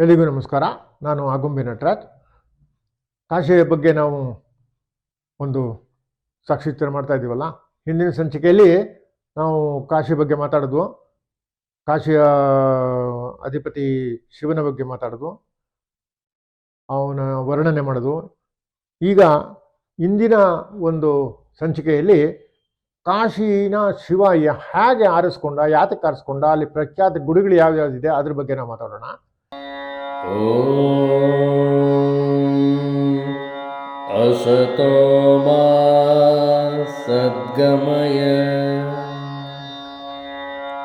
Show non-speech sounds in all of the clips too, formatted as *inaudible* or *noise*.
ಎಲ್ಲಿಗೂ ನಮಸ್ಕಾರ. ನಾನು ಆಗುಂಬೆ ನಟರಾಜ್. ಕಾಶಿಯ ಬಗ್ಗೆ ನಾವು ಒಂದು ಸಾಕ್ಷಿತ್ರ ಮಾಡ್ತಾ ಇದ್ದೀವಲ್ಲ? ಹಿಂದಿನ ಸಂಚಿಕೆಯಲ್ಲಿ ನಾವು ಕಾಶಿ ಬಗ್ಗೆ ಮಾತಾಡಿದ್ವು. ಕಾಶಿಯ ಅಧಿಪತಿ ಶಿವನ ಬಗ್ಗೆ ಮಾತಾಡಿದ್ವು. ಅವನ ವರ್ಣನೆ ಮಾಡೋದು ಈಗ ಇಂದಿನ ಒಂದು ಸಂಚಿಕೆಯಲ್ಲಿ ಕಾಶಿನ ಶಿವ ಹೇಗೆ ಆರಿಸ್ಕೊಂಡ, ಯಾತಕ್ಕೆ ಆರಿಸ್ಕೊಂಡ, ಅಲ್ಲಿ ಪ್ರಖ್ಯಾತ ಗುಡಿಗಳು ಯಾವ್ಯಾವ್ದಿದೆ, ಅದ್ರ ಬಗ್ಗೆ ನಾವು ಮಾತಾಡೋಣ. असतो मा सद्गमय।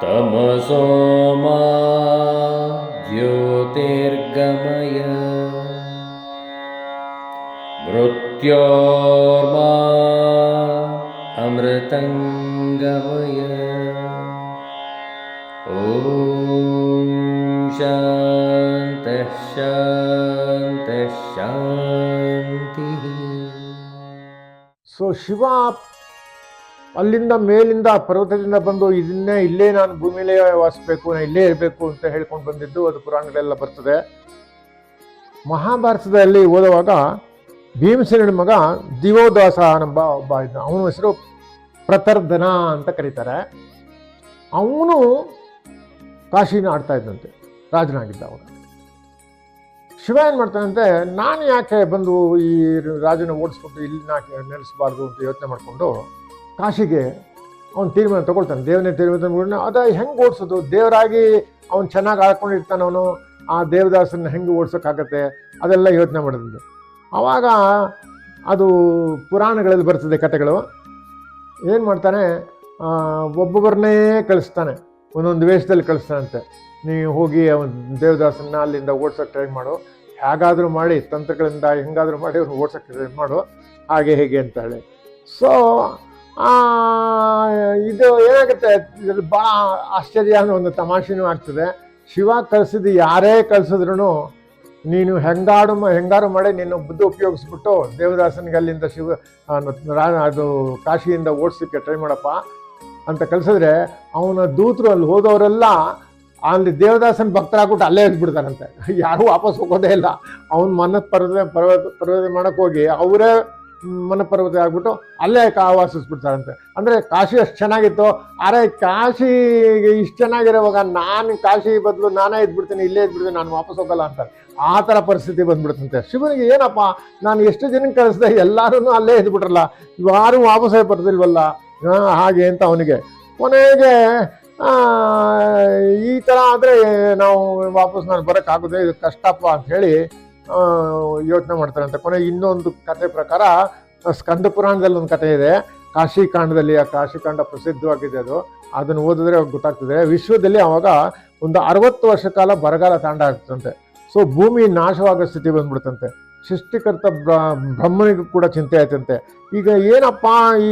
तमसो मा ज्योतिर्गमय। मृत्योर्मा अमृतङ्गमय। ॐ शान्तः ಶಾಂತಿ ಸೊ ಶಿವ ಅಲ್ಲಿಂದ ಮೇಲಿಂದ ಪರ್ವತದಿಂದ ಬಂದು ಇದನ್ನೇ ಇಲ್ಲೇ ನಾನು ಭೂಮಿಲೇ ವಾಸಿಸಬೇಕು ನಾನು ಇಲ್ಲೇ ಇರಬೇಕು ಅಂತ ಹೇಳ್ಕೊಂಡು ಬಂದಿದ್ದು, ಅದು ಪುರಾಣಗಳೆಲ್ಲ ಬರ್ತದೆ. ಮಹಾಭಾರತದಲ್ಲಿ ಓದುವಾಗ ಭೀಮಸೇನ ಮಗ ದಿವೋದಾಸ ಎಂಬ ಒಬ್ಬ ಇದ್ದ. ಅವನ ಹೆಸರು ಪ್ರತರ್ಧನ ಅಂತ ಕರೀತಾರೆ. ಅವನು ಕಾಶಿನ ಆಡ್ತಾ ಇದ್ದಂತೆ, ರಾಜನಾಗಿದ್ದ ಅವನು. ಶಿವ ಏನು ಮಾಡ್ತಾನಂತೆ ನಾನು ಯಾಕೆ ಬಂದು ಈ ರಾಜನ ಓಡಿಸ್ಬಿಟ್ಟು ಇಲ್ಲಿ ನಾಕೆ ನೆಲೆಸಬಾರ್ದು ಅಂತ ಯೋಚನೆ ಮಾಡಿಕೊಂಡು ಕಾಶಿಗೆ ಅವ್ನು ತೀರ್ಮಾನ ತಗೊಳ್ತಾನೆ. ದೇವನೇ ತೀರ್ಮಾನ ಅದ ಹೆಂಗೆ ಓಡಿಸೋದು? ದೇವರಾಗಿ ಅವ್ನು ಚೆನ್ನಾಗಿ ಆಳ್ಕೊಂಡಿರ್ತಾನೆ ಅವನು. ಆ ದೇವದಾಸನ ಹೆಂಗೆ ಓಡಿಸೋಕ್ಕಾಗತ್ತೆ ಅದೆಲ್ಲ ಯೋಚನೆ ಮಾಡಿದಂತೆ ಆವಾಗ ಅದು ಪುರಾಣಗಳಲ್ಲಿ ಬರ್ತದೆ ಕಥೆಗಳು. ಏನು ಮಾಡ್ತಾನೆ? ಒಬ್ಬೊಬ್ಬರನ್ನೇ ಕಳಿಸ್ತಾನೆ. ಒಂದೊಂದು ವೇಷದಲ್ಲಿ ಕಳಿಸ್ತಾನಂತೆ. ನೀವು ಹೋಗಿ ಅವನ ದೇವದಾಸನ್ನ ಅಲ್ಲಿಂದ ಓಡ್ಸೋಕೆ ಟ್ರೈ ಮಾಡು. ಹೇಗಾದರೂ ಮಾಡಿ, ತಂತ್ರಗಳಿಂದ ಹೆಂಗಾದರೂ ಮಾಡಿ ಅವ್ನು ಓಡ್ಸೋಕ್ಕೆ ಟ್ರೈ ಮಾಡು. ಹಾಗೆ ಹೇಗೆ ಅಂತ ಹೇಳಿ ಸೊ ಇದು ಏನಾಗುತ್ತೆ? ಇದ್ರಲ್ಲಿ ಭಾಳ ಆಶ್ಚರ್ಯ ಅನ್ನೋ ಒಂದು ತಮಾಷೆನೂ ಆಗ್ತದೆ. ಶಿವ ಕಲಿಸಿದ ಯಾರೇ ಕಳಿಸಿದ್ರು ನೀನು ಹೆಂಗಾಡು ಹೆಂಗಾರು ಮಾಡಿ ನೀನು ಬುದ್ಧ ಉಪಯೋಗಿಸ್ಬಿಟ್ಟು ದೇವದಾಸನಿಗೆ ಅಲ್ಲಿಂದ ಶಿವ ಅದು ಕಾಶಿಯಿಂದ ಓಡಿಸೋಕ್ಕೆ ಟ್ರೈ ಮಾಡಪ್ಪ ಅಂತ ಕಳಿಸಿದ್ರೆ ಅವನ ದೂತರು ಅಲ್ಲಿ ಹೋದವರೆಲ್ಲ ಅಲ್ಲಿ ದೇವದಾಸನ ಭಕ್ತರಾಗ್ಬಿಟ್ಟು ಅಲ್ಲೇ ಇದ್ಬಿಡ್ತಾರಂತೆ ಯಾರೂ ವಾಪಸ್ ಹೋಗೋದೇ ಇಲ್ಲ. ಅವ್ನ ಮನ ಪರ್ವತ ಪರ್ವತ ಪರ್ವತ ಮಾಡಕ್ಕೆ ಹೋಗಿ ಅವರೇ ಮನ ಪರ್ವತ ಆಗ್ಬಿಟ್ಟು ಅಲ್ಲೇ ಕಾವಾಸಿಸ್ಬಿಡ್ತಾರಂತೆ ಅಂದರೆ ಕಾಶಿ ಅಷ್ಟು ಚೆನ್ನಾಗಿತ್ತು. ಅರೆ ಕಾಶಿ ಇಷ್ಟು ಚೆನ್ನಾಗಿರೋವಾಗ ನಾನು ಕಾಶಿ ಬದಲು ನಾನೇ ಇದ್ಬಿಡ್ತೀನಿ, ಇಲ್ಲೇ ಇದ್ಬಿಡ್ತೀನಿ, ನಾನು ವಾಪಸ್ ಹೋಗಲ್ಲ ಅಂತ. ಆ ಥರ ಪರಿಸ್ಥಿತಿ ಬಂದ್ಬಿಡ್ತಂತೆ. ಶಿವನಿಗೆ ಏನಪ್ಪ, ನಾನು ಎಷ್ಟು ಜನಕ್ಕೆ ಕಳಿಸ್ದೆ ಎಲ್ಲರೂ ಅಲ್ಲೇ ಇದ್ಬಿಟ್ರಲ್ಲ. ಯಾರು ವಾಪಸ್ಸೇ ಬರ್ತಿಲ್ವಲ್ಲ ಹಾಗೆ ಅಂತ ಅವನಿಗೆ. ಕೊನೆಗೆ ಈ ಥರ ಆದರೆ ನಾವು ವಾಪಸ್ ನಾನು ಬರೋಕ್ಕಾಗೋದೇ ಇದು ಕಷ್ಟಪ್ಪ ಅಂತ ಹೇಳಿ ಯೋಚನೆ ಮಾಡ್ತಾರಂತೆ ಕೊನೆ ಇನ್ನೊಂದು ಕತೆ ಪ್ರಕಾರ, ಸ್ಕಂದ ಪುರಾಣದಲ್ಲಿ ಒಂದು ಕತೆ ಇದೆ. ಕಾಶಿಕಾಂಡದಲ್ಲಿ, ಆ ಕಾಶಿಕಾಂಡ ಪ್ರಸಿದ್ಧವಾಗಿದೆ ಅದು. ಅದನ್ನು ಓದಿದ್ರೆ ಗೊತ್ತಾಗ್ತದೆ. ವಿಶ್ವದಲ್ಲಿ ಅವಾಗ ಒಂದು ಅರವತ್ತು ವರ್ಷ ಕಾಲ ಬರಗಾಲ ತಾಂಡ ಆಗ್ತಂತೆ. ಸೊ, ಭೂಮಿ ನಾಶವಾಗೋ ಸ್ಥಿತಿ ಬಂದ್ಬಿಡ್ತಂತೆ. ಸೃಷ್ಟಿಕರ್ತ ಬ್ರ- ಬ್ರಹ್ಮನಿಗೂ ಕೂಡ ಚಿಂತೆ ಆಯ್ತಂತೆ. ಈಗ ಏನಪ್ಪ,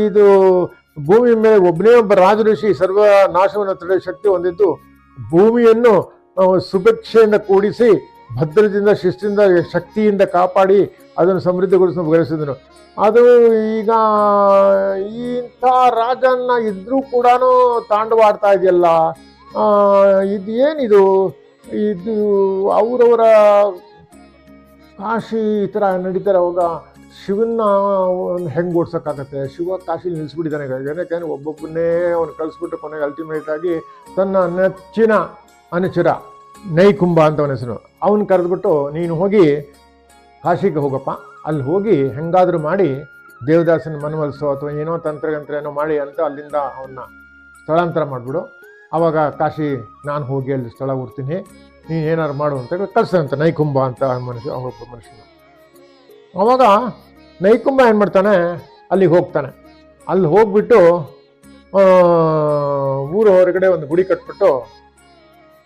ಇದು ಭೂಮಿ ಮೇಲೆ ಒಬ್ಬನೇ ಒಬ್ಬ ರಾಜಋಷಿ ಸರ್ವ ನಾಶವನ್ನು ತಡೆಯುವ ಶಕ್ತಿ ಹೊಂದಿದ್ದು, ಭೂಮಿಯನ್ನು ಸುಭಿಕ್ಷೆಯಿಂದ ಕೂಡಿಸಿ, ಭದ್ರದಿಂದ ಶಿಸ್ತಿಂದ ಶಕ್ತಿಯಿಂದ ಕಾಪಾಡಿ ಅದನ್ನು ಸಮೃದ್ಧಿಗೊಳಿಸಲು ಬಯಸಿದನು. ಅದು ಈಗ ಇಂಥ ರಾಜನ್ನ ಇದ್ರೂ ಕೂಡ ತಾಂಡವಾಡ್ತಾ ಇದೆಯಲ್ಲ. ಇದು ಏನಿದು ಇದು ಅವರವರ ಕಾಶಿ ಈ ಥರ ನಡೀತಾರೆ ಅವಾಗ. ಶಿವನ್ನ ಹೆಂಗೆ ಓಡ್ಸೋಕ್ಕಾಗತ್ತೆ? ಶಿವ ಕಾಶಿಲಿ ನಿಲ್ಲಿಸ್ಬಿಟ್ಟಿದ್ದಾನೆ ಏನಕ್ಕೆ? ಒಬ್ಬೊಬ್ಬನೇ ಅವನು ಕಳಿಸ್ಬಿಟ್ಟು ಕೊನೆಗೆ ಅಲ್ಟಿಮೇಟ್ ಆಗಿ ತನ್ನ ನೆಚ್ಚಿನ ಅನುಚರ ನೈಕುಂಬ ಅಂತ ಅವನ ಹೆಸರು. ಅವನು ಕರೆದ್ಬಿಟ್ಟು, ನೀನು ಹೋಗಿ ಕಾಶಿಗೆ ಹೋಗಪ್ಪ. ಅಲ್ಲಿ ಹೋಗಿ ಹೆಂಗಾದರೂ ಮಾಡಿ ದೇವದಾಸನ ಮನವೊಲಿಸೋ ಅಥವಾ ಏನೋ ತಂತ್ರಗಂತ್ರ ಏನೋ ಮಾಡಿ ಅಂತ ಅಲ್ಲಿಂದ ಅವನ್ನ ಸ್ಥಳಾಂತರ ಮಾಡಿಬಿಡು. ಆವಾಗ ಕಾಶಿ, ನಾನು ಹೋಗಿ ಅಲ್ಲಿ ಸ್ಥಳ ಹುಡ್ತೀನಿ. ನೀನು ಏನಾರು ಮಾಡು ಅಂತ ಹೇಳಿ ನೈಕುಂಭ ಅಂತ ಮನುಷ್ಯ ಒಬ್ಬ ಮನುಷ್ಯನ. ಅವಾಗ ನೈಕುಂಬ ಏನು ಮಾಡ್ತಾನೆ? ಅಲ್ಲಿಗೆ ಹೋಗ್ತಾನೆ. ಅಲ್ಲಿ ಹೋಗ್ಬಿಟ್ಟು ಊರು ಹೊರಗಡೆ ಒಂದು ಗುಡಿ ಕಟ್ಬಿಟ್ಟು,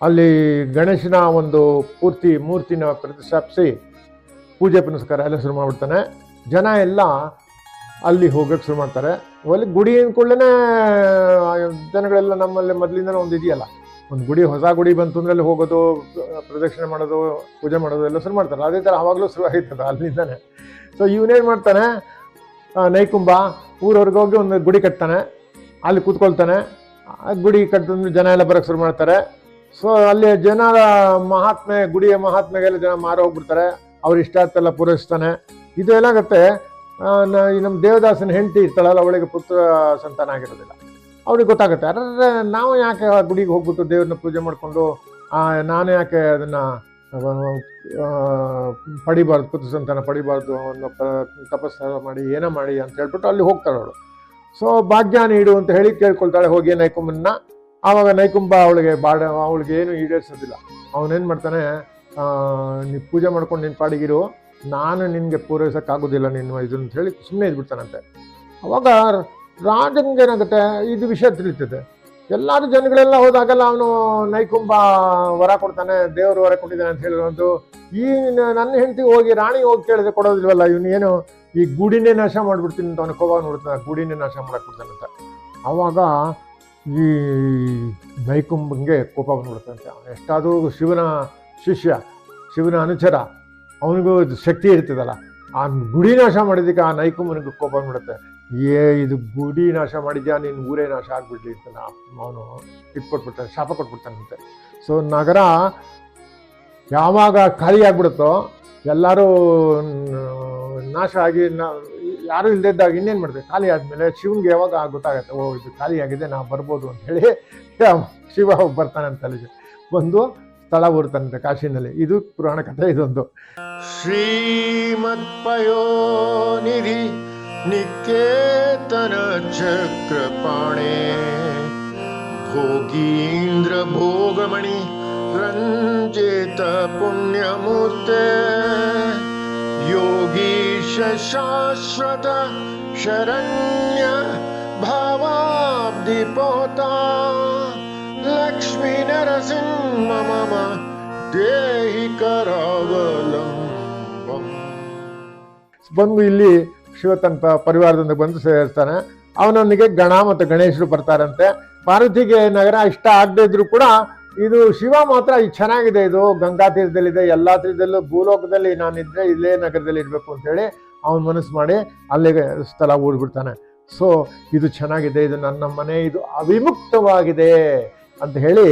ಅಲ್ಲಿ ಗಣೇಶನ ಒಂದು ಪೂರ್ತಿ ಮೂರ್ತಿನ ಪ್ರತಿಷ್ಠಾಪಿಸಿ ಪೂಜೆ ಪುನಸ್ಕಾರ ಎಲ್ಲ ಶುರು ಮಾಡ್ಬಿಡ್ತಾನೆ. ಜನ ಎಲ್ಲ ಅಲ್ಲಿ ಹೋಗಕ್ಕೆ ಶುರು ಮಾಡ್ತಾರೆ. ಅಲ್ಲಿ ಗುಡಿ ಅಂದ್ಕೊಳ್ಳೇ ಜನಗಳೆಲ್ಲ ನಮ್ಮಲ್ಲಿ ಮೊದಲಿಂದನೇ ಒಂದು ಇದೆಯಲ್ಲ. ಒಂದು ಗುಡಿ, ಹೊಸ ಗುಡಿ ಬಂತು ಅಂದ್ರೆ ಅಲ್ಲಿ ಹೋಗೋದು ಪ್ರ- ಪ್ರದಕ್ಷಿಣೆ ಮಾಡೋದು, ಪೂಜೆ ಮಾಡೋದು ಎಲ್ಲ ಶುರು ಮಾಡ್ತಾರೆ. ಅದೇ ಥರ ಆವಾಗಲೂ ಶುರು ಆಯ್ತದ ಅಲ್ಲಿಂದಾನೆ. ಸೊ ಇವನೇನು ಮಾಡ್ತಾನೆ? ನೈಕುಂಬ ಊರವ್ರಿಗೆ ಹೋಗಿ ಒಂದು ಗುಡಿ ಕಟ್ತಾನೆ. ಅಲ್ಲಿ ಕೂತ್ಕೊಳ್ತಾನೆ. ಗುಡಿ ಕಟ್ಟಿದ್ರೆ ಜನ ಎಲ್ಲ ಬರೋಕ್ಕೆ ಶುರು ಮಾಡ್ತಾರೆ. ಸೊ ಅಲ್ಲಿ ಜನ ಮಹಾತ್ಮೆ, ಗುಡಿಯ ಮಹಾತ್ಮೆಗೆಲ್ಲ ಜನ ಮಾರು ಹೋಗ್ಬಿಡ್ತಾರೆ. ಅವ್ರ ಇಷ್ಟಾರ್ಥೆಲ್ಲ ಪೂರೈಸ್ತಾನೆ. ಇದು ಏನಾಗುತ್ತೆ? ನಮ್ಮ ದೇವದಾಸನ ಹೆಂಡತಿ ಇರ್ತಾಳಲ್ಲ ಅವಳಿಗೆ ಪುತ್ರ ಸಂತಾನ ಆಗಿರೋದಿಲ್ಲ. ಅವ್ರಿಗೆ ಗೊತ್ತಾಗುತ್ತೆ. ಅರೆ, ನಾವು ಯಾಕೆ ಗುಡಿಗೆ ಹೋಗ್ಬಿಟ್ಟು ದೇವ್ರನ್ನ ಪೂಜೆ ಮಾಡಿಕೊಂಡು ನಾನು ಯಾಕೆ ಅದನ್ನು ಪಡಿಬಾರ್ದು ಪುತ್ರ ಸಂತಾನ ಪಡಿಬಾರ್ದು ಅನ್ನೋ ಪ ತಪಸ್ಸ ಮಾಡಿ, ಏನೋ ಮಾಡಿ ಅಂತ ಹೇಳ್ಬಿಟ್ಟು ಅಲ್ಲಿ ಹೋಗ್ತಾಳೆ ಅವಳು ಸೊ ಭಾಗ್ಯ ನೀಡು ಅಂತ ಹೇಳಿ ಕೇಳ್ಕೊಳ್ತಾಳೆ, ಹೋಗಿ ನೈಕುಂಬನ್ನ. ಆವಾಗ ನೈಕುಂಬ ಅವಳಿಗೆ ಬಾಡ, ಅವಳಿಗೆ ಏನು ಈಡೇರಿಸೋದಿಲ್ಲ. ಅವನೇನು ಮಾಡ್ತಾನೆ ನೀ ಪೂಜೆ ಮಾಡ್ಕೊಂಡು ನಿನ್ನ ಪಾಡಿಗಿರು, ನಾನು ನಿನಗೆ ಪೂರೈಸೋಕ್ಕಾಗೋದಿಲ್ಲ ನಿನ್ನ ಇದು ಅಂತ ಹೇಳಿ ಸುಮ್ಮನೆ ಇದ್ಬಿಡ್ತಾನಂತೆ. ಅವಾಗ ರಾಜನಿಗೆ ಏನಾಗುತ್ತೆ ಇದು ವಿಷಯ ತಿಳಿತದೆ ಎಲ್ಲರೂ ಜನಗಳೆಲ್ಲ ಹೋದಾಗೆಲ್ಲ ಅವನು ನೈಕುಂಬ ವರ ಕೊಡ್ತಾನೆ, ದೇವರು ವರ ಕೊಟ್ಟಿದ್ದಾನೆ ಅಂತ ಹೇಳಿರೋದು ಈ ನನ್ನ ಹೆಂಡತಿ ಹೋಗಿ, ರಾಣಿ ಹೋಗಿ ಕೇಳಿದ್ರೆ ಕೊಡೋದಿಲ್ವಲ್ಲ, ಇವನು ಏನು ಈ ಗುಡಿನೇ ನಾಶ ಮಾಡಿಬಿಡ್ತೀನಿ ಅಂತ ಅವನು ಕೋಪ ನೋಡ್ತಾನೆ ಗುಡಿನೇ ನಾಶ ಮಾಡಕ್ ಅಂತ. ಅವಾಗ ಈ ನೈಕುಂಬಂಗೆ ಕೋಪ ಬಂದ್ಬಿಡ್ತಂತೆ ಅವನು ಎಷ್ಟಾದರೂ ಶಿವನ ಶಿಷ್ಯ, ಶಿವನ ಅನುಚರ, ಅವನಿಗೂ ಶಕ್ತಿ ಇರ್ತದಲ್ಲ, ಆ ಗುಡಿ ನಾಶ ಮಾಡಿದ್ದಕ್ಕೆ ಆ ನೈಕುಂಬನಿಗೆ ಕೋಪ ಬಂದ್ಬಿಡುತ್ತೆ. ಏ, ಇದು ಗುಡಿ ನಾಶ ಮಾಡಿದ್ಯಾ? ನಿನ್ನ ಊರೇ ನಾಶ ಆಗ್ಬಿಡ್ಲಿ ಅಂತ ಅವನು ಇಟ್ಕೊಟ್ಬಿಡ್ತಾನೆ, ಶಾಪ ಕೊಟ್ಬಿಡ್ತಾನಂತೆ ಸೊ ನಗರ ಯಾವಾಗ ಖಾಲಿ ಆಗ್ಬಿಡುತ್ತೋ, ಎಲ್ಲರೂ ನಾಶ ಆಗಿ, ನಾ, ಯಾರು ಇಲ್ಲದಿದ್ದಾಗ ಇನ್ನೇನು ಮಾಡಿದೆ ಖಾಲಿ ಆದಮೇಲೆ ಶಿವನ್ಗೆ ಯಾವಾಗ ಗೊತ್ತಾಗುತ್ತೆ, ಓ, ಇದು ಖಾಲಿ ಆಗಿದೆ ನಾವು ಬರ್ಬೋದು ಅಂತ ಹೇಳಿ *laughs* ಶಿವ ಬರ್ತಾನೆ ಅಂತ ಅಲ್ಲಿಗೆ ಬಂದು ಸ್ಥಳ ಊರ್ತಾನಂತೆ ಕಾಶಿನಲ್ಲಿ. ಇದು ಪುರಾಣ ಕಥೆ, ಇದೊಂದು. ಶ್ರೀಮತ್ಪಯೋನಿಧಿ ನಿಕೇತನ ಚಕ್ರಪಾಣೆ ಭೋಗೀಂದ್ರ ಭೋಗಮಣಿ ರಂಜಿತ ಪುಣ್ಯಮೂರ್ತೆ ಯೋಗೀಶ ಶಾಶ್ವತ ಶರಣ್ಯ ಭಾವಾಬ್ಧಿಪೋತ ಲಕ್ಷ್ಮೀ ನರಸಿಂಹ ಮಮ ದೇಹಿ ಕರಾವಲಂಬಂ ಬಂದು ಇಲ್ಲಿ ಶಿವತಂತ ಪರಿವಾರದಿಂದ ಬಂದು ಸೇರ್ತಾನೆ ಅವನೊಂದಿಗೆ ಗಣ ಮತ್ತು ಗಣೇಶರು ಬರ್ತಾರಂತೆ. ಪಾರ್ವತಿಗೆ ನಗರ ಇಷ್ಟ ಆಗದೇ ಇದ್ರು ಕೂಡ ಇದು ಶಿವ ಮಾತ್ರ ಇದು ಚೆನ್ನಾಗಿದೆ. ಇದು ಗಂಗಾ ತೀರದಲ್ಲಿದೆ, ಎಲ್ಲಾ ತೀರದಲ್ಲೂ ಭೂಲೋಕದಲ್ಲಿ ನಾನಿದ್ರೆ ಇಲ್ಲೇ ನಗರದಲ್ಲಿ ಇರಬೇಕು ಅಂತೇಳಿ ಅವನ ಮನಸ್ಸು ಮಾಡಿ ಅಲ್ಲಿಗೆ ಸ್ಥಳ ಊಡ್ಬಿಡ್ತಾನೆ ಸೊ ಇದು ಚೆನ್ನಾಗಿದೆ, ಇದು ನನ್ನ ಮನೆ, ಇದು ಅವಿಮುಕ್ತವಾಗಿದೆ ಅಂತ ಹೇಳಿ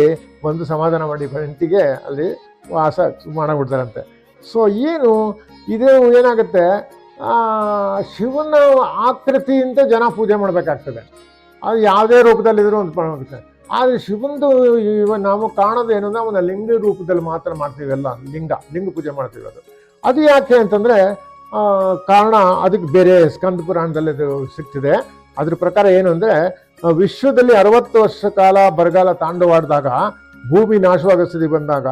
ಒಂದು ಸಮಾಧಾನ ಮಾಡಿ ಹೆಂಡತಿಗೆ ಅಲ್ಲಿ ವಾಸ ಮಾಡಿಬಿಡ್ತಾರಂತೆ. ಸೊ ಏನು, ಇದು ಏನಾಗುತ್ತೆ? ಶಿವನ ಆಕೃತಿಯಿಂದ ಜನ ಪೂಜೆ ಮಾಡಬೇಕಾಗ್ತದೆ. ಅದು ಯಾವುದೇ ರೂಪದಲ್ಲಿದ್ದರೂ ಒಂದು ಮಾಡುತ್ತೆ ಆದರೆ ಶಿವಂದು ಇವ ನಾವು ಕಾಣೋದು ಏನು ಒಂದು ಅವನ ಲಿಂಗ ರೂಪದಲ್ಲಿ ಮಾತ್ರ ಮಾಡ್ತೀವಲ್ಲ ಲಿಂಗ ಲಿಂಗ ಪೂಜೆ ಮಾಡ್ತೀವಿ ಅದು. ಅದು ಯಾಕೆ ಅಂತಂದರೆ ಕಾರಣ ಅದಕ್ಕೆ ಬೇರೆ ಸ್ಕಂದ ಪುರಾಣದಲ್ಲಿ ಅದು ಸಿಗ್ತಿದೆ ಅದ್ರ ಪ್ರಕಾರ ಏನು ಅಂದರೆ, ವಿಶ್ವದಲ್ಲಿ ಅರವತ್ತು ವರ್ಷ ಕಾಲ ಬರಗಾಲ ತಾಂಡವಾಡಿದಾಗ, ಭೂಮಿ ನಾಶವಾಗ ಸ್ಥಿತಿ ಬಂದಾಗ,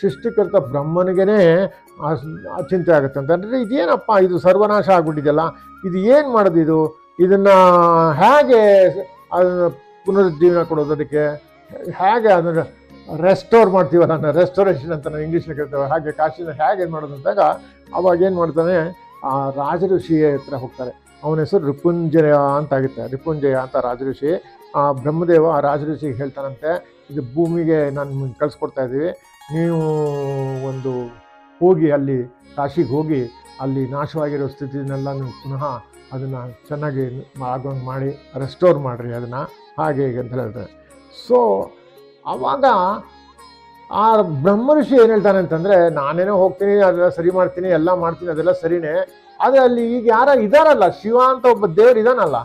ಸೃಷ್ಟಿಕರ್ತ ಬ್ರಹ್ಮನಿಗೇ ಚಿಂತೆ ಆಗುತ್ತೆ ಅಂತ. ಅಂದರೆ ಇದೇನಪ್ಪ, ಇದು ಸರ್ವನಾಶ ಆಗ್ಬಿಟ್ಟಿದೆಯಲ್ಲ, ಇದು ಏನು ಮಾಡೋದು ಇದು? ಇದನ್ನು ಹೇಗೆ ಅದನ್ನ ಪುನರುಜ್ಜೀವನ ಕೊಡೋದು ಅದಕ್ಕೆ? ಹೇಗೆ ಅದನ್ನು ರೆಸ್ಟೋರ್ ಮಾಡ್ತೀವಲ್ಲ ನಾನು ರೆಸ್ಟೋರೇಷನ್ ಅಂತ ನಾವು ಇಂಗ್ಲೀಷ್ನ ಕೇಳ್ತೇವೆ ಹಾಗೆ ಕಾಶಿನ ಹೇಗೆ ಏನು ಮಾಡೋದು ಅಂದಾಗ, ಅವಾಗ ಏನು ಮಾಡ್ತಾನೆ, ಆ ರಾಜಋಷಿಯ ಹತ್ರ ಹೋಗ್ತಾರೆ. ಅವನ ಹೆಸರು ರಿಪುಂಜಯ ಅಂತ ಆಗುತ್ತೆ ರಿಪುಂಜಯ ಅಂತ ರಾಜಋಷಿ. ಆ ಬ್ರಹ್ಮದೇವ ಆ ರಾಜಋಷಿಗೆ ಹೇಳ್ತಾನಂತೆ, ಇದು ಭೂಮಿಗೆ ನಾನು ಕಳಿಸ್ಕೊಡ್ತಾ ಇದ್ದೀವಿ. ನೀವು ಒಂದು ಹೋಗಿ ಅಲ್ಲಿ ಕಾಶಿಗೆ ಹೋಗಿ ಅಲ್ಲಿ ನಾಶವಾಗಿರೋ ಸ್ಥಿತಿನೆಲ್ಲ ಪುನಃ ಅದನ್ನು ಚೆನ್ನಾಗಿ ಆಗೋಂಗೆ ಮಾಡಿ ರೆಸ್ಟೋರ್ ಮಾಡಿರಿ ಅದನ್ನು. ಹಾಗೆ ಹೀಗೆ ಅಂತ ಹೇಳ್ತಾರೆ. ಸೊ ಆವಾಗ ಆ ಬ್ರಹ್ಮ ಋಷಿ ಏನು ಹೇಳ್ತಾನೆ ಅಂತಂದರೆ, ನಾನೇನೋ ಹೋಗ್ತೀನಿ, ಅದೆಲ್ಲ ಸರಿ ಮಾಡ್ತೀನಿ, ಎಲ್ಲ ಮಾಡ್ತೀನಿ, ಅದೆಲ್ಲ ಸರಿನೇ. ಆದರೆ ಅಲ್ಲಿ ಈಗ ಯಾರ ಇದಾರಲ್ಲ, ಶಿವ ಅಂತ ಒಬ್ಬ ದೇವ್ರು ಇದಾನಲ್ಲ,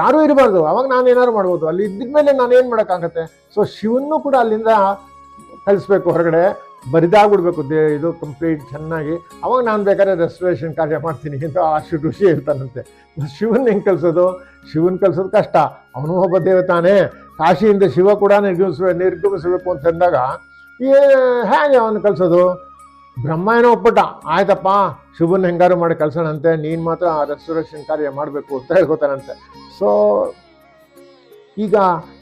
ಯಾರೂ ಇರಬಾರ್ದು. ಅವಾಗ ನಾನು ಏನಾದ್ರು ಮಾಡ್ಬೋದು. ಅಲ್ಲಿ ಇದ್ದಿದ್ಮೇಲೆ ನಾನು ಏನು ಮಾಡೋಕ್ಕಾಗತ್ತೆ? ಸೊ ಶಿವನ್ನೂ ಕೂಡ ಅಲ್ಲಿಂದ ಕಳಿಸ್ಬೇಕು ಹೊರಗಡೆ. ಬರಿದಾಗ್ಬಿಡ್ಬೇಕು. ದೇ ಇದು ಕಂಪ್ಲೀಟ್ ಚೆನ್ನಾಗಿ. ಅವಾಗ ನಾನು ಬೇಕಾದ್ರೆ ರೆಸ್ಟೋರೇಷನ್ ಕಾರ್ಯ ಮಾಡ್ತೀನಿ ಅಂತ ಅಷ್ಟು ಋಷಿ ಇರ್ತಾನಂತೆ ಶಿವನ್ ಹೆಂಗೆ ಕಲಿಸೋದು? ಶಿವನ್ ಕಲಿಸೋದು ಕಷ್ಟ. ಅವನು ಒಬ್ಬ ದೇವತಾನೆ ಕಾಶಿಯಿಂದ ಶಿವ ಕೂಡ ನಿರ್ಗಮಿಸ ನಿರ್ಗಮಿಸಬೇಕು ಅಂತ ಅಂದಾಗ ಏ ಹೇಗೆ ಅವನು ಕಲಿಸೋದು? ಬ್ರಹ್ಮ ಏನೋ ಒಪ್ಪಟ್ಟ ಆಯ್ತಪ್ಪ ಶಿವನ್ ಹೆಂಗಾರು ಮಾಡಿ ಕಳ್ಸೋಣಂತೆ ನೀನು ಮಾತ್ರ ರೆಸ್ಟೋರೇಷನ್ ಕಾರ್ಯ ಮಾಡಬೇಕು ಅಂತ ಹೇಳ್ಕೊತಾನಂತೆ. ಸೊ ಈಗ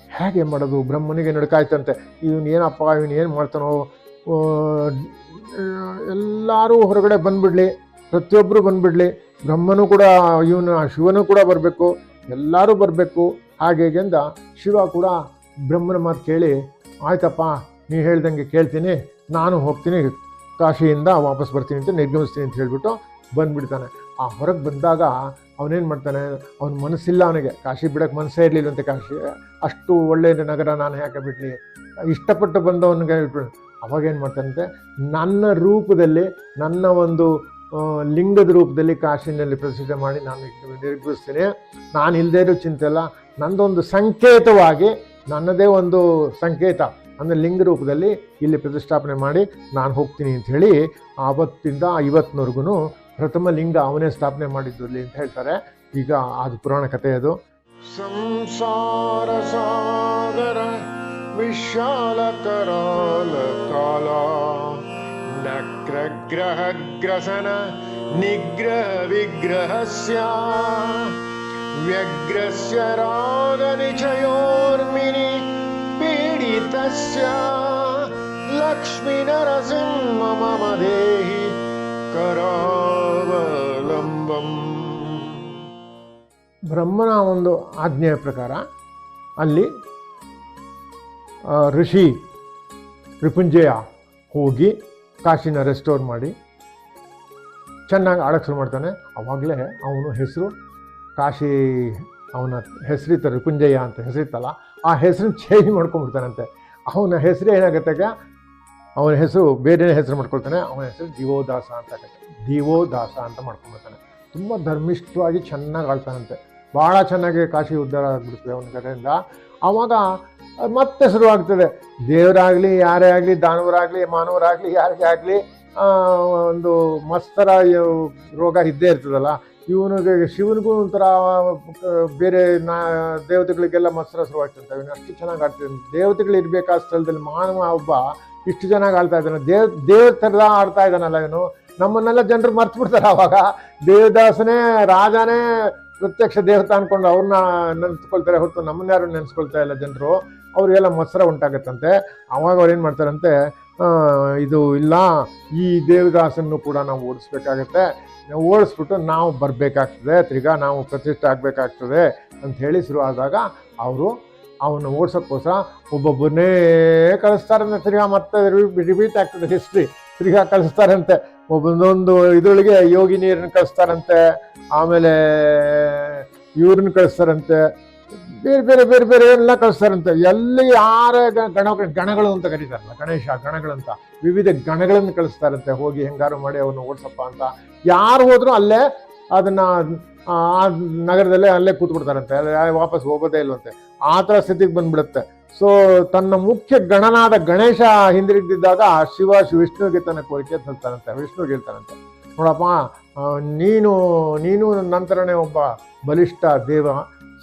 ಹೇಗೆ ಮಾಡೋದು? ಬ್ರಹ್ಮನಿಗೆ ನಡ್ಕಾಯ್ತಂತೆ. ಇವನು ಏನಪ್ಪ ಇವನು ಏನು ಮಾಡ್ತಾನೋ? ಆ, ಎಲ್ಲರೂ ಹೊರಗಡೆ ಬಂದ್ಬಿಡಲಿ ಪ್ರತಿಯೊಬ್ಬರು ಬಂದ್ಬಿಡಲಿ, ಬ್ರಹ್ಮನು ಕೂಡ, ಇವನು ಶಿವನು ಕೂಡ ಬರಬೇಕು, ಎಲ್ಲರೂ ಬರಬೇಕು. ಹಾಗೆ ಶಿವ ಕೂಡ ಬ್ರಹ್ಮನ ಮಾತು ಕೇಳಿ, ಆಯ್ತಪ್ಪ, ನೀ ಹೇಳ್ದಂಗೆ ಕೇಳ್ತೀನಿ, ನಾನು ಹೋಗ್ತೀನಿ, ಕಾಶಿಯಿಂದ ವಾಪಸ್ ಬರ್ತೀನಿ ಅಂತ ನಿರ್ಗಮಿಸ್ತೀನಿ ಅಂತ ಹೇಳಿಬಿಟ್ಟು ಬಂದ್ಬಿಡ್ತಾನೆ. ಆ ಹೊರಗೆ ಬಂದಾಗ ಅವನೇನು ಮಾಡ್ತಾನೆ, ಅವನ ಮನಸ್ಸಿಲ್ಲ ಅವನಿಗೆ. ಕಾಶಿ ಬಿಡೋಕೆ ಮನಸ್ಸೇ ಇರಲಿಲ್ಲಂತೆ ಕಾಶಿ. ಅಷ್ಟು ಒಳ್ಳೆಯ ನಗರ, ನಾನು ಯಾಕೆ ಬಿಡಲಿ? ಇಷ್ಟಪಟ್ಟು ಬಂದವನಿಗೆ ಬಿಟ್ಬಿಡು ಅವಾಗ ಏನು ಮಾಡ್ತಾನಂತೆ ನನ್ನ ರೂಪದಲ್ಲಿ, ನನ್ನ ಒಂದು ಲಿಂಗದ ರೂಪದಲ್ಲಿ ಕಾಶಿನಲ್ಲಿ ಪ್ರಸಿದ್ಧ ಮಾಡಿ ನಾನು ನಿರ್ಗಮಿಸ್ತೀನಿ. ನಾನು ಇಲ್ಲದೇ ಇರೋ ಚಿಂತೆ ಅಲ್ಲ. ನಂದೊಂದು ಸಂಕೇತವಾಗಿ, ನನ್ನದೇ ಒಂದು ಸಂಕೇತ, ಅಂದರೆ ಲಿಂಗ ರೂಪದಲ್ಲಿ ಇಲ್ಲಿ ಪ್ರತಿಷ್ಠಾಪನೆ ಮಾಡಿ ನಾನು ಹೋಗ್ತೀನಿ ಅಂತ ಹೇಳಿ ಆವತ್ತಿಂದ ಇವತ್ತಿನವರೆಗೂ ಪ್ರಥಮ ಲಿಂಗ ಅವನೇ ಸ್ಥಾಪನೆ ಮಾಡಿದ್ದು ಅಂತ ಹೇಳ್ತಾರೆ. ಈಗ ಅದು ಪುರಾಣ ಕಥೆ ಅದು. ಸಂಸಾರ ಸಾಗರ ವಿಶಾಲ ಕರಾಲ ಗ್ರಸನ ನಿಗ್ರಹ ವಿಗ್ರಹ ವ್ಯಗ್ರಸ್ಯ ರಾಗ ನಿಚಯೋರ್ಮಿನಿ ಪೀಡಿತಸ್ಯ. ಲಕ್ಷ್ಮೀ ನರಸಿಂಹ ಮಮ ದೇಹಿ ಬ್ರಹ್ಮನ ಒಂದು ಆಜ್ಞೆಯ ಪ್ರಕಾರ ಅಲ್ಲಿ ಋಷಿ ರಿಪುಂಜಯ ಹೋಗಿ ಕಾಶಿನ ರೆಸ್ಟೋರ್ ಮಾಡಿ ಚೆನ್ನಾಗಿ ಆಡಕ್ಕೆ ಶುರು ಮಾಡ್ತಾನೆ. ಅವಾಗಲೇ ಅವನು ಹೆಸರು ಕಾಶಿ, ಅವನ ಹೆಸರಿತ್ತ ರಿಪುಂಜಯ ಅಂತ ಹೆಸರಿತ್ತಲ್ಲ, ಆ ಹೆಸರನ್ನ ಚೇಂಜ್ ಮಾಡ್ಕೊಂಡ್ಬಿಡ್ತಾನಂತೆ. ಅವನ ಹೆಸರು ಏನಾಗುತ್ತೆ ಅವನ ಹೆಸರು ಬೇರೆ ಹೆಸರು ಮಾಡ್ಕೊಳ್ತಾನೆ. ಅವನ ಹೆಸರು ದಿವೋದಾಸ ಅಂತ ಆಗುತ್ತೆ. ದಿವೋದಾಸ ಅಂತ ಮಾಡ್ಕೊಂಡ್ಬಿಡ್ತಾನೆ. ತುಂಬ ಧರ್ಮಿಷ್ಠವಾಗಿ ಚೆನ್ನಾಗಿ ಆಳ್ತಾನಂತೆ. ಭಾಳ ಚೆನ್ನಾಗಿ ಕಾಶಿ ಉದ್ಧಾರ ಆಗಿಬಿಡ್ತದೆ ಅವನ ಕಡೆಯಿಂದ. ಆವಾಗ ಮತ್ತೆ ಶುರುವಾಗ್ತದೆ. ದೇವರಾಗಲಿ, ಯಾರೇ ಆಗಲಿ, ದಾನವರಾಗಲಿ, ಮಾನವರಾಗಲಿ, ಯಾರಿಗೇ ಆಗಲಿ ಒಂದು ಮಸ್ತರ ರೋಗ ಇದ್ದೇ ಇರ್ತದಲ್ಲ, ಇವನಿಗೆ, ಶಿವನಿಗೂ ಒಂಥರ ಬೇರೆ ನಾ, ದೇವತೆಗಳಿಗೆಲ್ಲ ಮತ್ಸರ ಶುರುವಾಗ್ತಿರ್ತವೆ. ಇವನು ಅಷ್ಟು ಚೆನ್ನಾಗಿ ಆಡ್ತಿದ್ದಾನೆ. ದೇವತೆಗಳು ಇರಬೇಕಾದ ಸ್ಥಳದಲ್ಲಿ, ಮಾನವ ಒಬ್ಬ ಇಷ್ಟು ಚೆನ್ನಾಗಿ ಆಡ್ತಾ ಇದ್ದಾನೆ. ದೇವ್, ದೇವ್ರ ಥರದ ಆಡ್ತಾ ಇದ್ದಾನಲ್ಲ ಇವನು. ನಮ್ಮನ್ನೆಲ್ಲ ಜನರು ಮರ್ತು ಬಿಡ್ತಾರೆ ಅವಾಗ. ದೇವದಾಸನೇ, ರಾಜನೇ ಪ್ರತ್ಯಕ್ಷ ದೇವತಾ ಅನ್ಕೊಂಡು ಅವ್ರನ್ನ ನೆನೆಸ್ಕೊಳ್ತಾರೆ ಹೊರತು ನಮ್ಮನ್ನ ಯಾರು ನೆನೆಸ್ಕೊಳ್ತಾ ಇಲ್ಲ ಜನರು. ಅವ್ರಿಗೆಲ್ಲ ಮತ್ಸರ ಉಂಟಾಗತ್ತಂತೆ. ಅವಾಗ ಅವ್ರು ಏನು ಮಾಡ್ತಾರಂತೆ ಇದು ಇಲ್ಲ, ಈ ದೇವದಾಸನ್ನು ಕೂಡ ನಾವು ಓಡಿಸ್ಬೇಕಾಗತ್ತೆ. ಓಡಿಸ್ಬಿಟ್ಟು ನಾವು ಬರಬೇಕಾಗ್ತದೆ, ತಿರ್ಗಾ ನಾವು ಪ್ರತಿಷ್ಠೆ ಆಗಬೇಕಾಗ್ತದೆ ಅಂತ ಹೇಳಿ ಶುರು ಆದಾಗ ಅವರು ಅವನ್ನ ಓಡಿಸೋಕ್ಕೋಸ್ಕರ ಒಬ್ಬೊಬ್ಬರನ್ನೇ ಕಳಿಸ್ತಾರಂತೆ, ತಿರ್ಗಾ ಮತ್ತೆ ರಿಪೀಟ್ ಆಗ್ತದೆ ಹಿಸ್ಟ್ರಿ ತಿರ್ಗಾ ಕಳಿಸ್ತಾರಂತೆ, ಒಬ್ಬೊಂದೊಂದು ಇದ್ರೊಳಗೆ ಯೋಗಿನಿಯರನ್ನ ಕಳಿಸ್ತಾರಂತೆ, ಆಮೇಲೆ ಇವ್ರನ್ನ ಕಳಿಸ್ತಾರಂತೆ ಬೇರೆ ಬೇರೆ ಬೇರೆ ಬೇರೆ ಎಲ್ಲ ಕಳಿಸ್ತಾರಂತೆ. ಎಲ್ಲಿ ಯಾರ ಗಣ, ಗಣಗಳು ಅಂತ ಕರೀತಾರಲ್ಲ, ಗಣೇಶ ಗಣಗಳಂತ, ವಿವಿಧ ಗಣಗಳನ್ನು ಕಳಿಸ್ತಾರಂತೆ. ಹೋಗಿ ಹೆಂಗಾರು ಮಾಡಿ ಅವನು ಓಡಿಸಪ್ಪ ಅಂತ. ಯಾರು ಹೋದ್ರು ಅಲ್ಲೇ ಅದನ್ನ, ಆ ನಗರದಲ್ಲೇ ಅಲ್ಲೇ ಕೂತ್ಬಿಡ್ತಾರಂತೆ. ವಾಪಸ್ ಹೋಗೋದೇ ಇಲ್ವಂತೆ. ಆ ಥರ ಸ್ಥಿತಿಗೆ ಬಂದ್ಬಿಡುತ್ತೆ. ಸೊ ತನ್ನ ಮುಖ್ಯ ಗಣನಾದ ಗಣೇಶ ಹಿಂದಿರುಗಿದ್ದಾಗ ಶಿವ ವಿಷ್ಣುವಿಗೆ ತನ್ನ ಕೋರಿಕೆ ತಲ್ತಾನಂತೆ ವಿಷ್ಣುವಿಗೆ ಹೇಳ್ತಾನಂತೆ ನೋಡಪ್ಪ ನೀನು ನೀನು ನಂತರನೇ ಒಬ್ಬ ಬಲಿಷ್ಠ ದೇವ.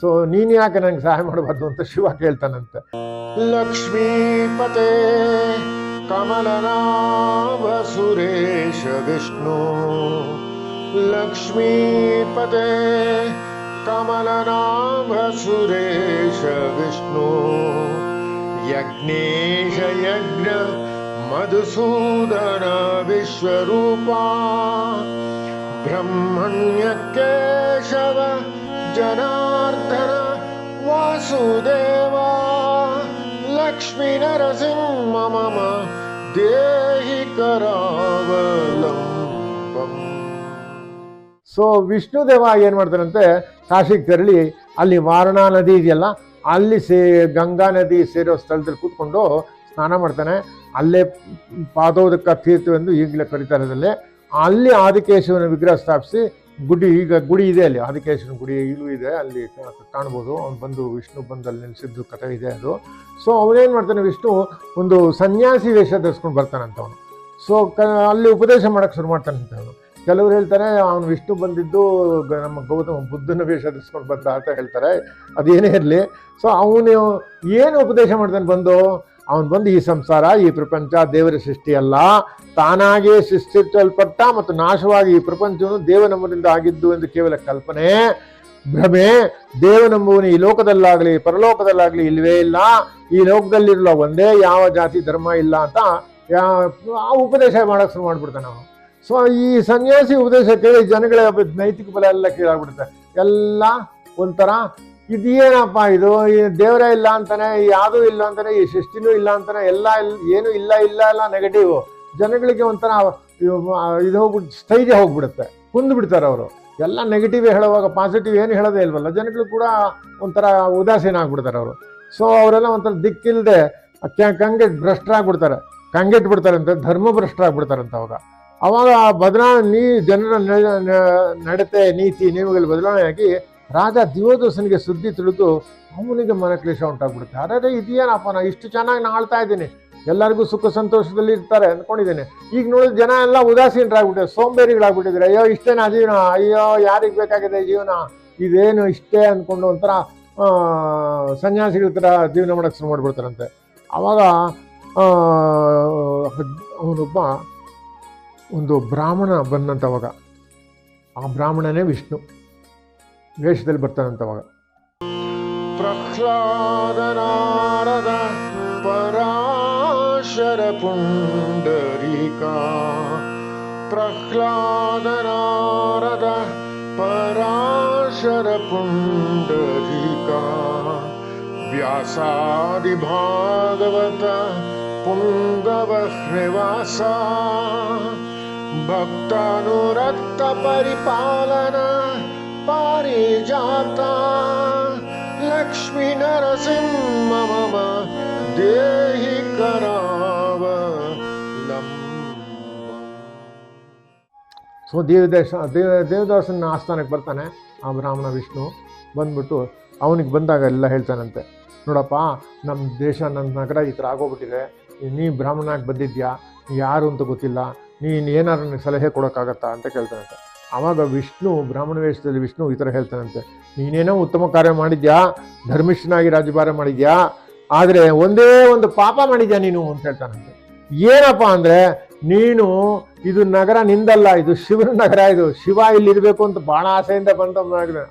ಸೊ ನೀನು ಯಾಕೆ ನನಗೆ ಸಹಾಯ ಮಾಡಬಾರ್ದು ಅಂತ ಶಿವ ಕೇಳ್ತಾನಂತೆ ಲಕ್ಷ್ಮೀಪತೆ ಕಮಲನಾಭ ಸುರೇಶ ವಿಷ್ಣು ಲಕ್ಷ್ಮೀಪತೆ ಕಮಲನಾಭ ಸುರೇಶ ವಿಷ್ಣು ಯಜ್ಞೇಶ ಯಜ್ಞ ಮಧುಸೂದನ ವಿಶ್ವರೂಪ ಬ್ರಹ್ಮಣ್ಯ ಜನಾರ್ದನ ವಾಸುದೇವ, ಲಕ್ಷ್ಮೀ ನರಸಿಂಹ ಮಮ ದೇಹಿ ಸೊ ವಿಷ್ಣುದೇವ ಏನು ಮಾಡ್ತಾರಂತೆ ಕಾಶಿಗೆ ತೆರಳಿ ಅಲ್ಲಿ ವಾರಣಾ ನದಿ ಇದೆಯಲ್ಲ, ಅಲ್ಲಿ ಸೇ, ಗಂಗಾ ನದಿ ಸೇರೋ ಸ್ಥಳದಲ್ಲಿ ಕೂತ್ಕೊಂಡು ಸ್ನಾನ ಮಾಡ್ತಾನೆ. ಅಲ್ಲೇ ಪಾದೋದಕ್ಕ ತೀರ್ಥವೆಂದು ಈಗಲೇ ಕರೀತಾರೆ ಅಲ್ಲಿ ಆದಿಕೇಶವನ ವಿಗ್ರಹ ಸ್ಥಾಪಿಸಿ ಗುಡಿ, ಈಗ ಗುಡಿ ಇದೆ ಅಲ್ಲಿ ಆದಿಕೇಶ್ವರ ಗುಡಿ ಇಲ್ಲೂ ಇದೆ, ಅಲ್ಲಿ ಕಾಣ್ಬೋದು. ಅವ್ನು ಬಂದು ವಿಷ್ಣು ಬಂದು ಅಲ್ಲಿ ನೆಲೆಸಿದ್ದು ಕಥೆ ಇದೆ ಅದು. ಸೊ ಅವನೇನು ಮಾಡ್ತಾನೆ ವಿಷ್ಣು? ಒಂದು ಸನ್ಯಾಸಿ ವೇಷ ಧರಿಸ್ಕೊಂಡು ಬರ್ತಾನಂತ ಅವನು ಸೊ ಕ, ಅಲ್ಲಿ ಉಪದೇಶ ಮಾಡೋಕ್ಕೆ ಶುರು ಮಾಡ್ತಾನಂತ ಅವನು ಕೆಲವರು ಹೇಳ್ತಾರೆ, ಅವನು ವಿಷ್ಣು ಬಂದಿದ್ದು ನಮ್ಮ ಗೌತಮ ಬುದ್ಧನ ವೇಷ ಧರಿಸ್ಕೊಂಡು ಬಂದ ಅಂತ ಹೇಳ್ತಾರೆ. ಅದೇನೇ ಇರಲಿ. ಸೊ ಅವನು ಏನು ಉಪದೇಶ ಮಾಡ್ತಾನೆ ಬಂದು? ಅವನು ಬಂದು ಈ ಸಂಸಾರ, ಈ ಪ್ರಪಂಚ, ದೇವರ ಸೃಷ್ಟಿಯಲ್ಲ. ತಾನಾಗೇ ಸೃಷ್ಟಿಸಲ್ಪಟ್ಟ ಮತ್ತು ನಾಶವಾಗಿ ಈ ಪ್ರಪಂಚವನ್ನು ದೇವನಮ್ಮನಿಂದ ಆಗಿದ್ದು ಎಂದು ಕೇವಲ ಕಲ್ಪನೆ. ಭ್ರಮೆ ದೇವನಂಬುವನು ಈ ಲೋಕದಲ್ಲಾಗಲಿ, ಪರಲೋಕದಲ್ಲಾಗಲಿ ಇಲ್ಲವೇ ಇಲ್ಲ. ಈ ಲೋಕದಲ್ಲಿರುವ ಒಂದೇ ಯಾವ ಜಾತಿ, ಧರ್ಮ ಇಲ್ಲ ಅಂತ ಆ ಉಪದೇಶ ಮಾಡಕ್ಕೆ ಶುರು ಮಾಡ್ಬಿಡ್ತಾನೆ ಅವನು. ಸೊ ಈ ಸನ್ಯಾಸಿ ಉಪದೇಶ ಕೇಳಿ ಜನಗಳ ನೈತಿಕ ಬಲ ಎಲ್ಲ ಕೀಳಾಗ್ಬಿಡುತ್ತೆ. ಎಲ್ಲ ಒಂಥರ ಇದೇನಪ್ಪ ಇದು? ಈ ದೇವರೇ ಇಲ್ಲ ಅಂತಾನೆ ಯಾವುದೂ ಇಲ್ಲ ಅಂತಾನೆ, ಈ ಸೃಷ್ಟಿನೂ ಇಲ್ಲ ಅಂತಾನೆ, ಎಲ್ಲ ಏನು ಇಲ್ಲ ಇಲ್ಲ, ಎಲ್ಲ ನೆಗೆಟಿವ್ ಜನಗಳಿಗೆ ಒಂಥರ ಇದು ಹೋಗ್ಬಿಟ್ಟು ಸ್ಥೈರ್ಯ ಹೋಗ್ಬಿಡುತ್ತೆ. ಕುಂದು ಬಿಡ್ತಾರೆ ಅವರು. ಎಲ್ಲ ನೆಗೆಟಿವ್ ಹೇಳುವಾಗ ಪಾಸಿಟಿವ್ ಏನು ಹೇಳೋದೇ ಇಲ್ವಲ್ಲ, ಜನಗಳು ಕೂಡ ಒಂಥರ ಉದಾಸೀನ ಆಗ್ಬಿಡ್ತಾರೆ ಅವರು. ಸೊ ಅವರೆಲ್ಲ ಒಂಥರ ದಿಕ್ಕಿಲ್ಲದೆ ಕಂಗೆ ಕಂಗೆಟ್ ಅಂತ, ಧರ್ಮ ಭ್ರಷ್ಟರಾಗ್ಬಿಡ್ತಾರಂತ ಅವಾಗ. ಅವಾಗ ಬದಲಾವಣೆ, ನೀ ಜನರ ನಡತೆ, ನೀತಿ, ನಿಯಮಗಳು ಬದಲಾವಣೆಯಾಗಿ ರಾಜ ದಿವೋದಸನಿಗೆ ಸುದ್ದಿ ತಿಳಿದು ಅವನಿಗೆ ಮನಕ್ಲೇಶ ಉಂಟಾಗ್ಬಿಡುತ್ತೆ. ಅರೆ ಇದೇನಪ್ಪ ನಾನು ಇಷ್ಟು ಚೆನ್ನಾಗಿ ನಾ ಆಳ್ತಾ ಇದ್ದೀನಿ. ಎಲ್ಲರಿಗೂ ಸುಖ ಸಂತೋಷದಲ್ಲಿ ಇರ್ತಾರೆ ಅಂದ್ಕೊಂಡಿದ್ದೀನಿ ಈಗ ನೋಡಿದ ಜನ ಎಲ್ಲ ಉದಾಸೀನರಾಗ್ಬಿಟ್ಟಿದ್ದಾರೆ, ಸೋಂಬೇರಿಗಳಾಗ್ಬಿಟ್ಟಿದ್ದಾರೆ. ಅಯ್ಯೋ, ಇಷ್ಟೇನಾ ಜೀವನ? ಅಯ್ಯೋ, ಯಾರಿಗೆ ಬೇಕಾಗಿದೆ ಜೀವನ? ಇದೇನು ಇಷ್ಟೇ ಅಂದ್ಕೊಂಡು ಒಂಥರ ಸನ್ಯಾಸಿಗಳ ಥರ ಜೀವನ ಮಾಡೋಕ್ಕೆ ಶುರು ಮಾಡಿಬಿಡ್ತಾರಂತೆ. ಆವಾಗ ಅವನೊಬ್ಬ, ಒಂದು ಬ್ರಾಹ್ಮಣ ಬಂದಂತ ಅವಾಗ ಆ ಬ್ರಾಹ್ಮಣನೇ ವಿಷ್ಣು. ವೇಷದಲ್ಲಿ ಬರ್ತಾನಂತ ಅವಾಗ ಪ್ರಹ್ಲಾದ ನಾರದ ಪರಾಶರ ಪುಂಡರೀಕ ಪ್ರಹ್ಲಾದ ನಾರದ ಪರಾಶರ ಪುಂಡರೀಕ ವ್ಯಾಸಾದಿ ಪಾರಿಜಾತ ಲಕ್ಷ್ಮೀ ನರಸಿಂಹ ಮಮ ದೇಹಿ ಕರಾವ ಸೊ ದೇವದೇಶ ದೇವ ದೇವದಾಸನ ಆಸ್ಥಾನಕ್ಕೆ ಬರ್ತಾನೆ ಆ ಬ್ರಾಹ್ಮಣ ವಿಷ್ಣು. ಬಂದ್ಬಿಟ್ಟು ಅವನಿಗೆ ಬಂದಾಗ ಎಲ್ಲ ಹೇಳ್ತಾನಂತೆ. ನೋಡಪ್ಪ ನಮ್ಮ ದೇಶ ನನ್ನ ನಗರ ಈ ಥರ ಆಗೋಗ್ಬಿಟ್ಟಿದೆ. ನೀ ಬ್ರಾಹ್ಮಣಾಗಿ ಬಂದಿದ್ಯಾ? ಯಾರು ಅಂತ ಗೊತ್ತಿಲ್ಲ. ನೀನು ಏನಾದ್ರು ನನಗೆ ಸಲಹೆ ಕೊಡೋಕ್ಕಾಗತ್ತಾ ಅಂತ ಕೇಳ್ತಾನಂತೆ. ಆವಾಗ ವಿಷ್ಣು, ಬ್ರಾಹ್ಮಣ ವೇಷದಲ್ಲಿ ವಿಷ್ಣು ಈ ಥರ ಹೇಳ್ತಾನಂತೆ. ನೀನೇನೋ ಉತ್ತಮ ಕಾರ್ಯ ಮಾಡಿದ್ಯಾ? ಧರ್ಮಿಷ್ಠನಾಗಿ ರಾಜ್ಯಭಾರ ಮಾಡಿದ್ಯಾ? ಆದರೆ ಒಂದೇ ಒಂದು ಪಾಪ ಮಾಡಿದ್ಯಾ ನೀನು ಅಂತ ಹೇಳ್ತಾನಂತೆ. ಏನಪ್ಪ ಅಂದರೆ ನೀನು ಇದು ನಗರ ನಿಂದಲ್ಲ, ಇದು ಶಿವನ ನಗರ, ಇದು ಶಿವ ಇಲ್ಲಿ ಇರಬೇಕು ಅಂತ ಭಾಳ ಆಸೆಯಿಂದ ಬಂದ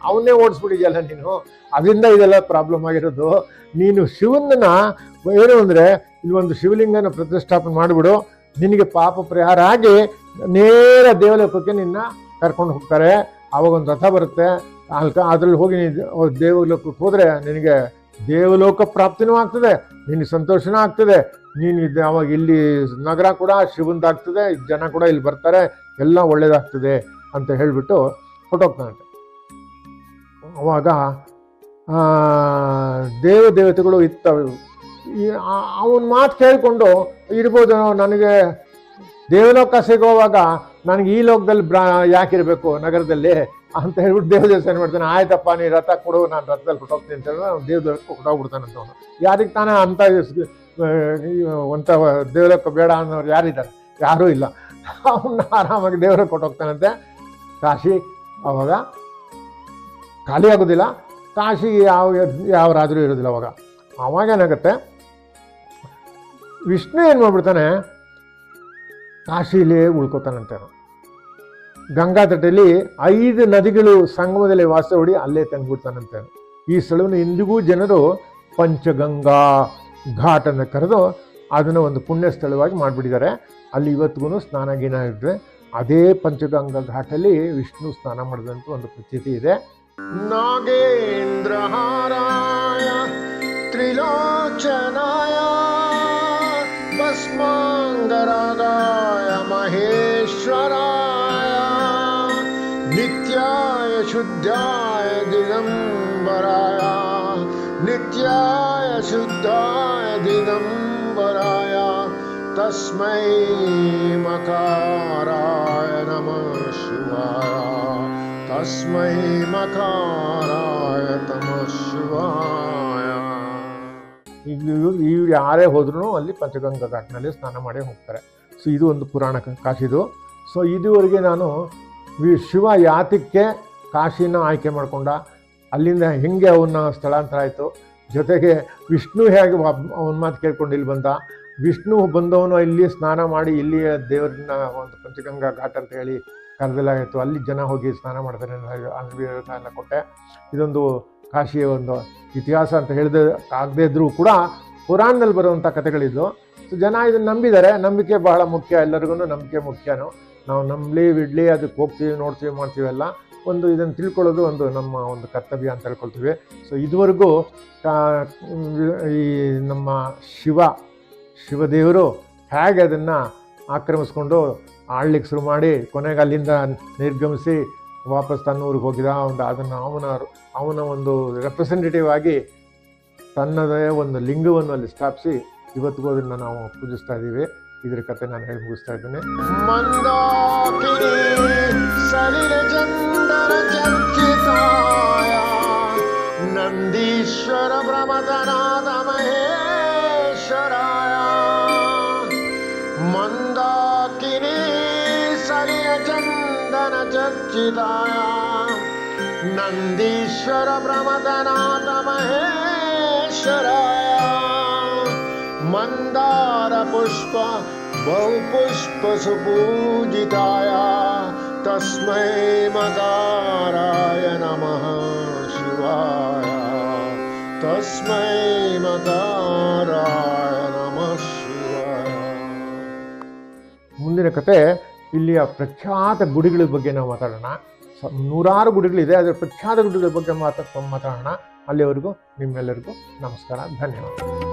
ಅವನ್ನೇ ಓಡಿಸ್ಬಿಟ್ಟಿದ್ಯಲ್ಲ ನೀನು? ಅದರಿಂದ ಇದೆಲ್ಲ ಪ್ರಾಬ್ಲಮ್ ಆಗಿರೋದು. ನೀನು ಶಿವನನ್ನ ಏನು ಅಂದರೆ ಇಲ್ಲಿ ಒಂದು ಶಿವಲಿಂಗನ ಪ್ರತಿಷ್ಠಾಪನೆ ಮಾಡಿಬಿಡು. ನಿನಗೆ ಪಾಪ ಪರಿಹಾರ ಆಗಿ ನೇರ ದೇವಲೋಕಕ್ಕೆ ನಿನ್ನ ಕರ್ಕೊಂಡು ಹೋಗ್ತಾರೆ. ಆವಾಗ ಒಂದು ರಥ ಬರುತ್ತೆ. ಅದ್ರಲ್ಲಿ ಹೋಗಿ ನೀನು ದೇವಲೋಕಕ್ಕೆ ಹೋದರೆ ನಿನಗೆ ದೇವಲೋಕ ಪ್ರಾಪ್ತಿನೂ ಆಗ್ತದೆ ನಿನಗೆ ಸಂತೋಷನೂ ಆಗ್ತದೆ. ನೀನು ಇದು ಅವಾಗ ಇಲ್ಲಿ ನಗರ ಕೂಡ ಶಿವಂದಾಗ್ತದೆ ಜನ ಕೂಡ ಇಲ್ಲಿ ಬರ್ತಾರೆ, ಎಲ್ಲ ಒಳ್ಳೇದಾಗ್ತದೆ ಅಂತ ಹೇಳಿಬಿಟ್ಟು ಹೊಟ್ಟೋಗ್ತಾನಂತೆ ಅವಾಗ ದೇವ ದೇವತೆಗಳು ಇತ್ತವೆ. ಅವನ ಮಾತು ಕೇಳಿಕೊಂಡು ಇರ್ಬೋದು, ನನಗೆ ದೇವಲೋಕ ಸಿಗೋವಾಗ ನನಗೆ ಈ ಲೋಕದಲ್ಲಿ ಬ್ರಾ ಯಾಕಿರಬೇಕು ನಗರದಲ್ಲಿ ಅಂತ ಹೇಳ್ಬಿಟ್ಟು ದೇವ ದೇವಸ್ಥಾನ ಮಾಡ್ತಾನೆ. ಆಯ್ತಪ್ಪ, ನೀ ರಥ ಕೊಡು, ನಾನು ರಥದಲ್ಲಿ ಕೊಟ್ಟೋಗ್ತೀನಿ ಅಂತ ಹೇಳಿ ಅವ್ನು ದೇವ ಕೊಟ್ಟೋಗ್ಬಿಡ್ತಾನೆ ಅಂತ ಅವನು. ಯಾರಿಗೆ ತಾನೇ ಅಂತ ಒಂಥ ದೇವಲೋಕ ಬೇಡ ಅನ್ನೋರು ಯಾರಿದ್ದಾರೆ? ಯಾರೂ ಇಲ್ಲ. ಅವನ್ನ ಆರಾಮಾಗಿ ದೇವ್ರಿಗೆ ಕೊಟ್ಟೋಗ್ತಾನಂತೆ. ಕಾಶಿ ಅವಾಗ ಖಾಲಿ ಆಗೋದಿಲ್ಲ. ಕಾಶಿ ಯಾವ ಯಾವ ರಾಜರು ಇರೋದಿಲ್ಲ ಅವಾಗ. ಅವಾಗ ಏನಾಗುತ್ತೆ? ವಿಷ್ಣು ಏನು ಮಾಡ್ಬಿಡ್ತಾನೆ? ಕಾಶಿಲಿ ಉಳ್ಕೋತಾನಂತೆ ಅವನು ಗಂಗಾ ತಟದಲ್ಲಿ ಐದು ನದಿಗಳು ಸಂಗಮದಲ್ಲಿ ವಾಸ ಹೂಡಿ ಅಲ್ಲೇ ತಂದ್ಬಿಡ್ತಾನಂತೆ ಈ ಸ್ಥಳವನ್ನು ಇಂದಿಗೂ ಜನರು ಪಂಚಗಂಗಾ ಘಾಟ್ ಅಂತ ಕರೆದು ಅದನ್ನು ಒಂದು ಪುಣ್ಯ ಸ್ಥಳವಾಗಿ ಮಾಡಿಬಿಟ್ಟಿದ್ದಾರೆ. ಅಲ್ಲಿ ಇವತ್ತಿಗೂ ಸ್ನಾನ ಗೀನ ಇದ್ದರೆ ಅದೇ ಪಂಚಗಂಗಾ ಘಾಟಲ್ಲಿ ವಿಷ್ಣು ಸ್ನಾನ ಮಾಡಿದಂಥ ಒಂದು ಪ್ರತೀತಿ ಇದೆ. ನಾಗೇಂದ್ರ ಹಾರಾಯ, ತ್ರಿಲೋಚನಾಯ. ದಿಗಂಬರಾಯ ನಿತ್ಯಾಯ ಶುದ್ಧಾಯ ದಿಗಂಬರಾಯ ತಸ್ಮೈ ಮಕಾರಾಯ ನಮಃ ಶಿವಾಯ ತಸ್ಮೈ ಮಕಾರಾಯ ತಮಃ ಶಿವಾಯ ಈಗ ಇವ್ರು ಯಾರೇ ಹೋದ್ರೂ ಅಲ್ಲಿ ಪಂಚಗಂಗಾ ಘಾಟ್ನಲ್ಲಿ ಸ್ನಾನ ಮಾಡಿ ಹೋಗ್ತಾರೆ. ಸೊ ಇದು ಒಂದು ಪುರಾಣ ಕಾಶಿದು. ಸೊ ಇದುವರೆಗೆ ನಾನು ಶಿವ ಯಾತಕ್ಕೆ ಕಾಶಿನ ಆಯ್ಕೆ ಮಾಡಿಕೊಂಡ. ಅಲ್ಲಿಂದ ಹೆಂಗೆ ಅವನ್ನ ಸ್ಥಳಾಂತರ ಆಯಿತು? ಜೊತೆಗೆ ವಿಷ್ಣು ಹೇಗೆ ಅವನ ಮಾತು ಕೇಳ್ಕೊಂಡು ಇಲ್ಲಿ ಬಂದ? ವಿಷ್ಣು ಬಂದವನು ಇಲ್ಲಿ ಸ್ನಾನ ಮಾಡಿ ಇಲ್ಲಿ ದೇವರನ್ನ ಒಂದು ಪಂಚಗಂಗಾ ಘಾಟ್ ಅಂತ ಹೇಳಿ ಕರೆದಲಾಗಿತ್ತು ಅಲ್ಲಿ ಜನ ಹೋಗಿ ಸ್ನಾನ ಮಾಡ್ತಾರೆ ಎಲ್ಲ ಕೊಟ್ಟೆ. ಇದೊಂದು ಕಾಶಿಯ ಒಂದು ಇತಿಹಾಸ ಅಂತ ಹೇಳಿದ, ಆಗದೇ ಇದ್ರೂ ಕೂಡ ಪುರಾಣದಲ್ಲಿ ಬರುವಂಥ ಕಥೆಗಳಿದ್ದು ಸೊ ಜನ ಇದನ್ನು ನಂಬಿದ್ದಾರೆ. ನಂಬಿಕೆ ಬಹಳ ಮುಖ್ಯ. ಎಲ್ಲರಿಗೂ ನಂಬಿಕೆ ಮುಖ್ಯನೂ. ನಾವು ನಂಬಲಿ, ಬಿಡಲಿ, ಅದಕ್ಕೆ ಹೋಗ್ತೀವಿ, ನೋಡ್ತೀವಿ, ಮಾಡ್ತೀವಿ ಎಲ್ಲ. ಒಂದು ಇದನ್ನು ತಿಳ್ಕೊಳ್ಳೋದು ಒಂದು ನಮ್ಮ ಒಂದು ಕರ್ತವ್ಯ ಅಂತ ಹೇಳ್ಕೊಳ್ತೀವಿ. ಸೊ ಇದುವರೆಗೂ ಈ ನಮ್ಮ ಶಿವ, ಶಿವದೇವರು ಹೇಗೆ ಅದನ್ನು ಆಕ್ರಮಿಸ್ಕೊಂಡು ಆಳ್ಲಿಕ್ಕೆ ಶುರು ಮಾಡಿ ಕೊನೆಗೆ ಅಲ್ಲಿಂದ ನಿರ್ಗಮಿಸಿ ವಾಪಸ್ ತನ್ನ ಊರಿಗೆ ಹೋಗಿದ ಒಂದು, ಅದನ್ನು ಅವನ ಅವನ ಒಂದು ರೆಪ್ರೆಸೆಂಟೇಟಿವ್ ಆಗಿ ತನ್ನದೇ ಒಂದು ಲಿಂಗವನ್ನು ಅಲ್ಲಿ ಸ್ಥಾಪಿಸಿ ಇವತ್ತಿಗೂ ಅದನ್ನು ನಾವು ಪೂಜಿಸ್ತಾ ಇದ್ದೀವಿ. ಇದ್ರ ಕತೆ ನಾನು ಹೇಳಿ ಮುಗಿಸ್ತಾ ಇದ್ದೇನೆ ನಂದೀಶ್ವರ ಪ್ರಮದನಾದ ಮಹೇಶ್ವರಾಯ ಮಂದಾಕಿನಿ ಸಲಿಯ ಚಂದನ ಚರ್ಚಿತಾಯ ನಂದೀಶ್ವರ ಪ್ರಮದನಾಥ ಮಹೇಶ್ವರಾಯ ಮಂದಾರ ಬಹುಪುಷ್ಪ ಸುಪೂಜಿತಾಯ ತಸ್ಮೈ ಮದಾರಾಯ ನಮಃ ಶಿವಾಯ ತಸ್ಮೈ ಮದಾರಾಯ ನಮಃ ಶಿವಾಯ ಮುಂದಿನ ಕತೆ, ಇಲ್ಲಿಯ ಪ್ರಖ್ಯಾತ ಗುಡಿಗಳ ಬಗ್ಗೆ ನಾವು ಮಾತಾಡೋಣ. ನೂರಾರು ಗುಡಿಗಳಿದೆ ಅದರ ಪ್ರಖ್ಯಾತ ಗುಡಿಗಳ ಬಗ್ಗೆ ಮಾತಾ, ಮಾತಾಡೋಣ. ಅಲ್ಲಿವರೆಗೂ ನಿಮ್ಮೆಲ್ಲರಿಗೂ ನಮಸ್ಕಾರ, ಧನ್ಯವಾದ.